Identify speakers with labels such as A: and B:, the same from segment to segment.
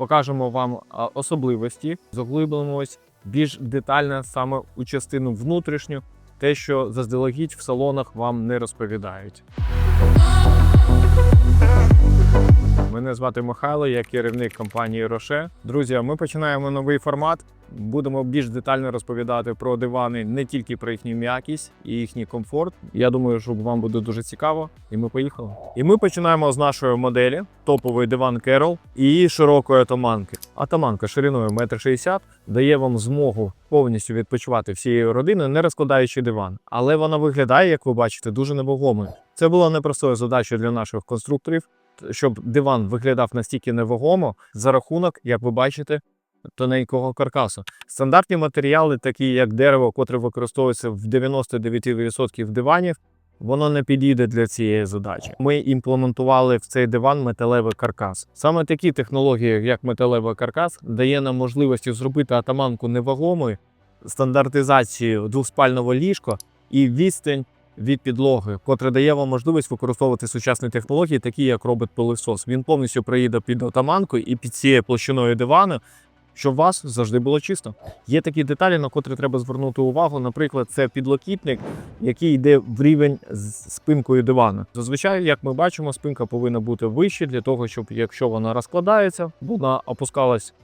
A: покажемо вам особливості, заглибимось більш детально саме у частину внутрішню, те, що заздалегідь в салонах вам не розповідають. Мене звати Михайло, я керівник компанії Роше. Друзі, ми починаємо новий формат. Будемо більш детально розповідати про дивани не тільки про їхню м'якість і їхній комфорт. Я думаю, що вам буде дуже цікаво. І ми поїхали. І ми починаємо з нашої моделі топовий диван Керол і широкої атаманки. Атаманка шириною 1,60 м дає вам змогу повністю відпочивати всією родиною, не розкладаючи диван. Але вона виглядає, як ви бачите, дуже невагомою. Це була непростою задачею для наших конструкторів щоб диван виглядав настільки невагомо за рахунок, як ви бачите, тоненького каркасу. Стандартні матеріали, такі як дерево, котре використовується в 99% диванів, воно не підійде для цієї задачі. Ми імплементували в цей диван металевий каркас. Саме такі технології, як металевий каркас, дає нам можливості зробити атаманку невагомою, стандартизацію двоспального ліжка і відстань від підлоги, котре дає вам можливість використовувати сучасні технології, такі як робот-пилисос. Він повністю приїде під отаманку і під цією площиною дивану, щоб у вас завжди було чисто. Є такі деталі, на котрі треба звернути увагу. Наприклад, це підлокітник, який йде в рівень з спинкою дивану. Зазвичай, як ми бачимо, спинка повинна бути вище для того, щоб якщо вона розкладається, вона опускалась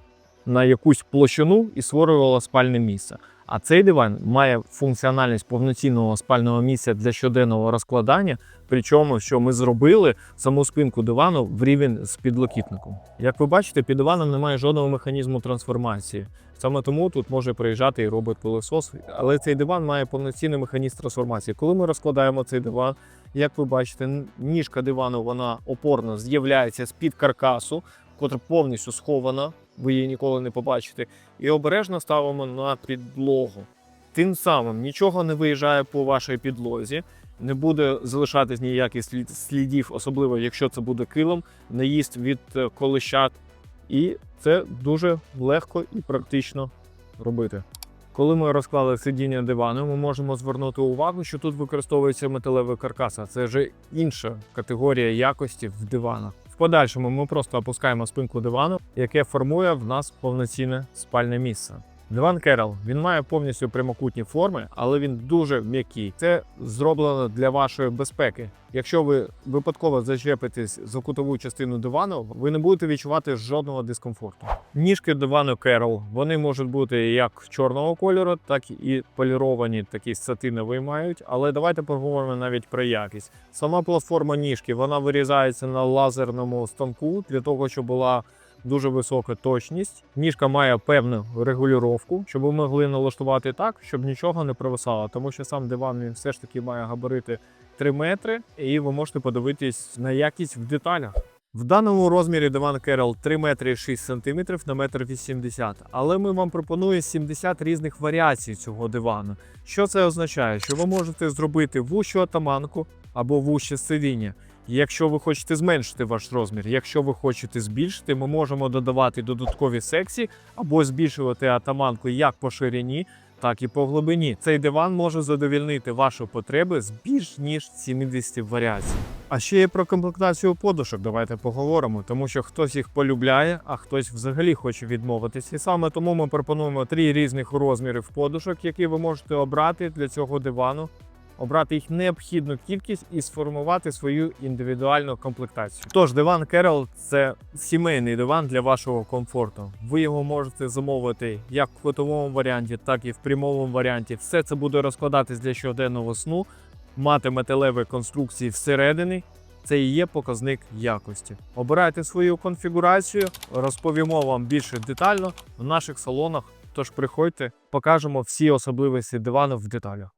A: на якусь площину і створювала спальне місце. А цей диван має функціональність повноцінного спального місця для щоденного розкладання. Причому, що ми зробили саму спинку дивану в рівень з підлокітником. Як ви бачите, під диваном немає жодного механізму трансформації. Саме тому тут може приїжджати і робот пилосос. Але цей диван має повноцінний механізм трансформації. Коли ми розкладаємо цей диван, як ви бачите, ніжка дивану вона опорно з'являється з-під каркасу, котра повністю схована ви її ніколи не побачите, і обережно ставимо на підлогу. Тим самим нічого не виїжджає по вашій підлозі, не буде залишатись ніяких слід- слідів, особливо якщо це буде килим, наїзд від е, колищат. І це дуже легко і практично робити. Коли ми розклали сидіння дивану, ми можемо звернути увагу, що тут використовується металевий каркас, а це вже інша категорія якості в диванах. Подальшому ми просто опускаємо спинку дивану, яке формує в нас повноцінне спальне місце. Диван Керол він має повністю прямокутні форми, але він дуже м'який. Це зроблено для вашої безпеки. Якщо ви випадково зачепитесь за кутову частину дивану, ви не будете відчувати жодного дискомфорту. Ніжки дивану Керол вони можуть бути як чорного кольору, так і поліровані, такі сатинові мають. Але давайте поговоримо навіть про якість. Сама платформа ніжки вона вирізається на лазерному станку для того, щоб була дуже висока точність. Ніжка має певну регулювання, щоб ви могли налаштувати так, щоб нічого не провисало, тому що сам диван він все ж таки має габарити 3 метри, і ви можете подивитись на якість в деталях. В даному розмірі диван Керол 3 метри 6 сантиметрів на метр 80, але ми вам пропонуємо 70 різних варіацій цього дивану. Що це означає? Що ви можете зробити вущу атаманку або вуще сидіння. Якщо ви хочете зменшити ваш розмір, якщо ви хочете збільшити, ми можемо додавати додаткові секції або збільшувати атаманку як по ширині, так і по глибині. Цей диван може задовільнити ваші потреби з більш ніж 70 варіацій. А ще є про комплектацію подушок. Давайте поговоримо, тому що хтось їх полюбляє, а хтось взагалі хоче відмовитись. І саме тому ми пропонуємо три різних розмірів подушок, які ви можете обрати для цього дивану обрати їх необхідну кількість і сформувати свою індивідуальну комплектацію. Тож диван Керол це сімейний диван для вашого комфорту. Ви його можете замовити як в кутовому варіанті, так і в прямому варіанті. Все це буде розкладатись для щоденного сну, мати металеві конструкції всередині. Це і є показник якості. Обирайте свою конфігурацію, розповімо вам більше детально в наших салонах. Тож приходьте, покажемо всі особливості дивану в деталях.